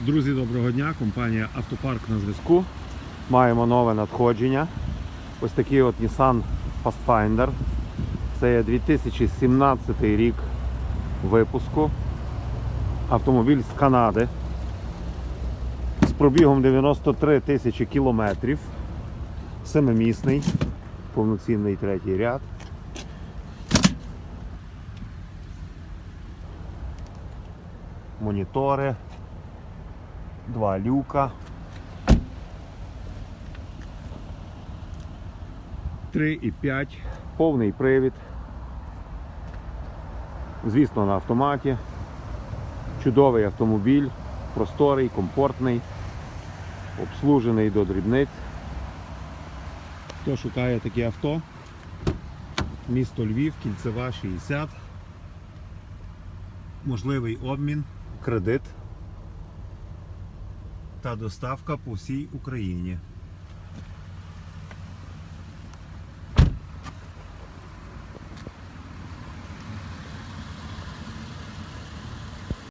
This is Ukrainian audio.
Друзі, доброго дня. Компанія Автопарк на зв'язку. Маємо нове надходження. Ось такий от Nissan Pathfinder. Це 2017 рік випуску. Автомобіль з Канади. З пробігом 93 тисячі кілометрів. Семимісний, повноцінний третій ряд. Монітори, два люка. Три і п'ять. Повний привід. Звісно, на автоматі. Чудовий автомобіль, просторий, комфортний, обслужений до дрібниць. Хто шукає таке авто? Місто Львів, кільцева 60. Можливий обмін, кредит та доставка по всій Україні.